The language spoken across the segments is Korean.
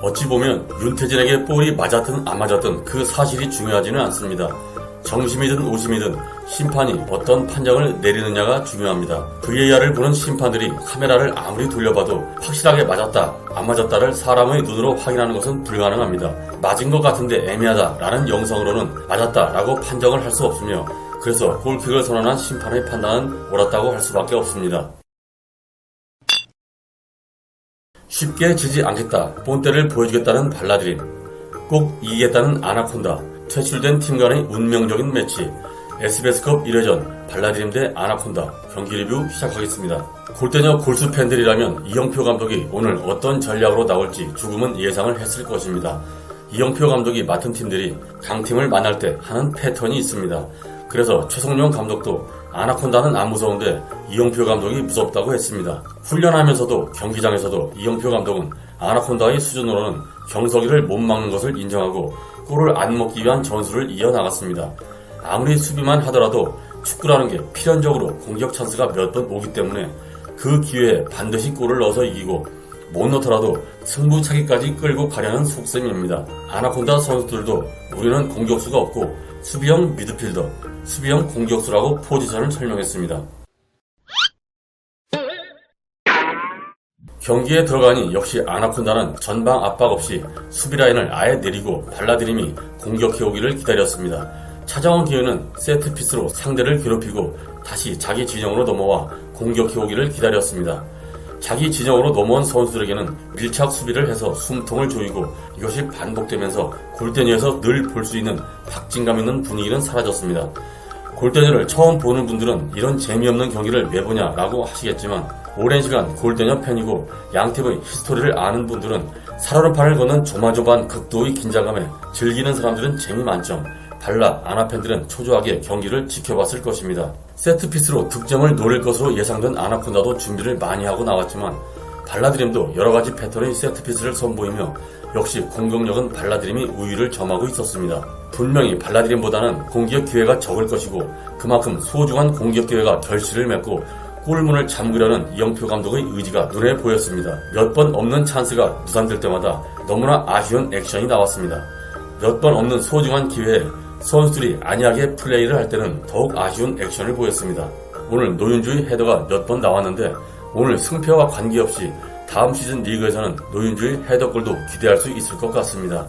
어찌 보면 윤태진에게 볼이 맞았든 안 맞았든 그 사실이 중요하지는 않습니다. 정심이든 오심이든 심판이 어떤 판정을 내리느냐가 중요합니다. VAR을 보는 심판들이 카메라를 아무리 돌려봐도 확실하게 맞았다, 안 맞았다를 사람의 눈으로 확인하는 것은 불가능합니다. 맞은 것 같은데 애매하다라는 영상으로는 맞았다라고 판정을 할 수 없으며 그래서 골킥을 선언한 심판의 판단은 옳았다고 할 수밖에 없습니다. 쉽게 지지 않겠다, 본때를 보여주겠다는 발라드림, 꼭 이기겠다는 아나콘다, 퇴출된 팀 간의 운명적인 매치, SBS컵 1회전 발라드림 대 아나콘다 경기 리뷰 시작하겠습니다. 골대녀 골수 팬들이라면 이영표 감독이 오늘 어떤 전략으로 나올지 조금은 예상을 했을 것입니다. 이영표 감독이 맡은 팀들이 강팀을 만날 때 하는 패턴이 있습니다. 그래서 최성룡 감독도 아나콘다는 안 무서운데 이영표 감독이 무섭다고 했습니다. 훈련하면서도 경기장에서도 이영표 감독은 아나콘다의 수준으로는 경석이를 못 막는 것을 인정하고 골을 안 먹기 위한 전술을 이어나갔습니다. 아무리 수비만 하더라도 축구라는 게 필연적으로 공격 찬스가 몇 번 오기 때문에 그 기회에 반드시 골을 넣어서 이기고 못 넣더라도 승부차기까지 끌고 가려는 속셈입니다. 아나콘다 선수들도 우리는 공격수가 없고 수비형 미드필더, 수비형 공격수라고 포지션을 설명했습니다. 경기에 들어가니 역시 아나콘다는 전방 압박 없이 수비 라인을 아예 내리고 발라드림이 공격해오기를 기다렸습니다. 찾아온 기회는 세트피스로 상대를 괴롭히고 다시 자기 진영으로 넘어와 공격해오기를 기다렸습니다. 자기 진영으로 넘어온 선수들에게는 밀착 수비를 해서 숨통을 조이고 이것이 반복되면서 골대니에서 늘 볼 수 있는 박진감 있는 분위기는 사라졌습니다. 골대녀를 처음 보는 분들은 이런 재미없는 경기를 왜 보냐라고 하시겠지만 오랜 시간 골대녀 팬이고 양팀의 히스토리를 아는 분들은 살얼음판을 걷는 조마조마한 극도의 긴장감에 즐기는 사람들은 재미 만점 발라 아나 팬들은 초조하게 경기를 지켜봤을 것입니다. 세트피스로 득점을 노릴 것으로 예상된 아나콘다도 준비를 많이 하고 나왔지만 발라드림도 여러가지 패턴의 세트피스를 선보이며 역시 공격력은 발라드림이 우위를 점하고 있었습니다. 분명히 발라드림보다는 공격 기회가 적을 것이고 그만큼 소중한 공격 기회가 결실을 맺고 골문을 잠그려는 이영표 감독의 의지가 눈에 보였습니다. 몇 번 없는 찬스가 무산될 때마다 너무나 아쉬운 액션이 나왔습니다. 몇 번 없는 소중한 기회에 선수들이 안이하게 플레이를 할 때는 더욱 아쉬운 액션을 보였습니다. 오늘 노윤주의 헤더가 몇 번 나왔는데 오늘 승패와 관계없이 다음 시즌 리그에서는 노윤주의 헤더골도 기대할 수 있을 것 같습니다.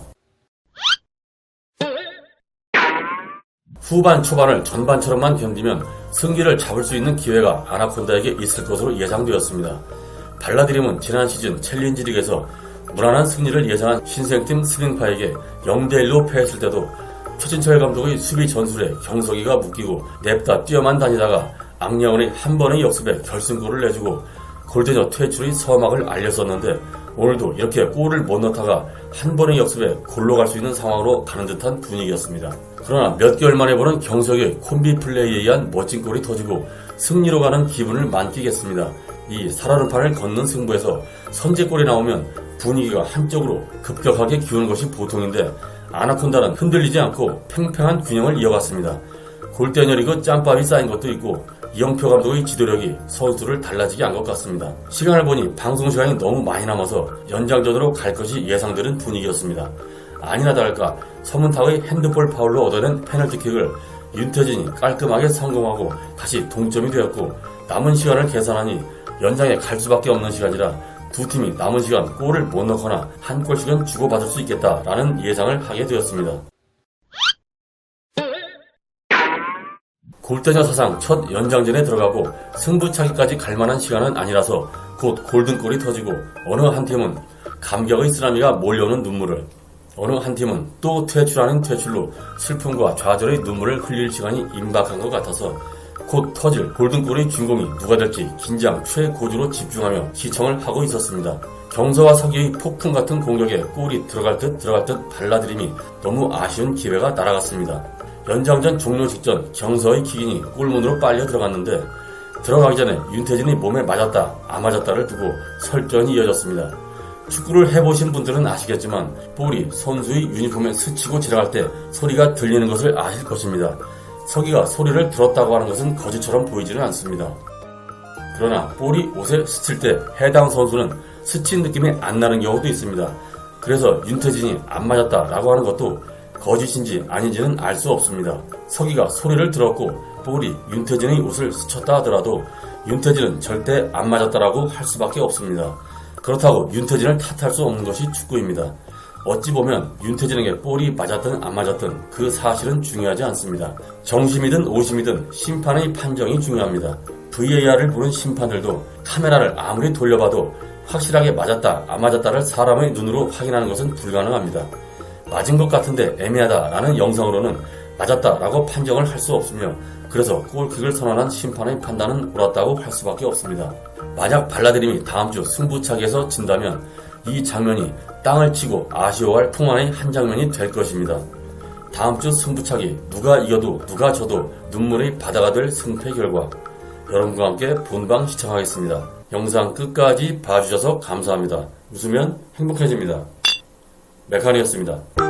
후반 초반을 전반처럼만 견디면 승기를 잡을 수 있는 기회가 아나콘다에게 있을 것으로 예상되었습니다. 발라드림은 지난 시즌 챌린지 리그에서 무난한 승리를 예상한 신생팀 스링파에게 0대1로 패했을 때도 최진철 감독의 수비 전술에 경석이가 묶이고 냅다 뛰어만 다니다가 악령원의 한 번의 역습에 결승골을 내주고 골대녀 퇴출의 서막을 알렸었는데 오늘도 이렇게 골을 못 넣다가 한 번의 역습에 골로 갈 수 있는 상황으로 가는 듯한 분위기였습니다. 그러나 몇 개월 만에 보는 경석의 콤비 플레이에 의한 멋진 골이 터지고 승리로 가는 기분을 만끽했습니다. 이 살얼음판을 걷는 승부에서 선제골이 나오면 분위기가 한쪽으로 급격하게 기우는 것이 보통인데 아나콘다는 흔들리지 않고 팽팽한 균형을 이어갔습니다. 골대녀 리그 짬밥이 쌓인 것도 있고 이영표 감독의 지도력이 선수를 달라지게 한 것 같습니다. 시간을 보니 방송 시간이 너무 많이 남아서 연장전으로 갈 것이 예상되는 분위기였습니다. 아니나 다를까 서문탁의 핸드볼 파울로 얻어낸 페널티킥을 윤태진이 깔끔하게 성공하고 다시 동점이 되었고 남은 시간을 계산하니 연장에 갈 수밖에 없는 시간이라 두 팀이 남은 시간 골을 못 넣거나 한 골씩은 주고받을 수 있겠다라는 예상을 하게 되었습니다. 골대녀 사상 첫 연장전에 들어가고 승부차기까지 갈 만한 시간은 아니라서 곧 골든골이 터지고 어느 한 팀은 감격의 쓰나미가 몰려오는 눈물을 어느 한 팀은 또 퇴출하는 퇴출로 슬픔과 좌절의 눈물을 흘릴 시간이 임박한 것 같아서 곧 터질 골든골의 주인공이 누가 될지 긴장 최고조로 집중하며 시청을 하고 있었습니다. 경서와 서기의 폭풍 같은 공격에 골이 들어갈 듯 들어갈 듯 발라드림이 너무 아쉬운 기회가 날아갔습니다. 연장전 종료 직전 경서의 킥인이 골문으로 빨려 들어갔는데 들어가기 전에 윤태진이 몸에 맞았다 안 맞았다를 두고 설전이 이어졌습니다. 축구를 해보신 분들은 아시겠지만 볼이 선수의 유니폼에 스치고 지나갈 때 소리가 들리는 것을 아실 것입니다. 서기가 소리를 들었다고 하는 것은 거짓처럼 보이지는 않습니다. 그러나 볼이 옷에 스칠 때 해당 선수는 스친 느낌이 안 나는 경우도 있습니다. 그래서 윤태진이 안 맞았다라고 하는 것도 거짓인지 아닌지는 알 수 없습니다. 서기가 소리를 들었고 볼이 윤태진의 옷을 스쳤다 하더라도 윤태진은 절대 안 맞았다라고 할 수밖에 없습니다. 그렇다고 윤태진을 탓할 수 없는 것이 축구입니다. 어찌 보면 윤태진에게 볼이 맞았든 안 맞았든 그 사실은 중요하지 않습니다. 정심이든 오심이든 심판의 판정이 중요합니다. VAR을 보는 심판들도 카메라를 아무리 돌려봐도 확실하게 맞았다 안 맞았다를 사람의 눈으로 확인하는 것은 불가능합니다. 맞은 것 같은데 애매하다라는 영상으로는 맞았다라고 판정을 할 수 없으며 그래서 골킥을 선언한 심판의 판단은 옳았다고 할 수밖에 없습니다. 만약 발라드림이 다음 주 승부차기에서 진다면 이 장면이 땅을 치고 아쉬워할 풍만의 한 장면이 될 것입니다. 다음 주 승부차기 누가 이겨도 누가 져도 눈물의 바다가 될 승패 결과 여러분과 함께 본방 시청하겠습니다. 영상 끝까지 봐주셔서 감사합니다. 웃으면 행복해집니다. 메카니였습니다.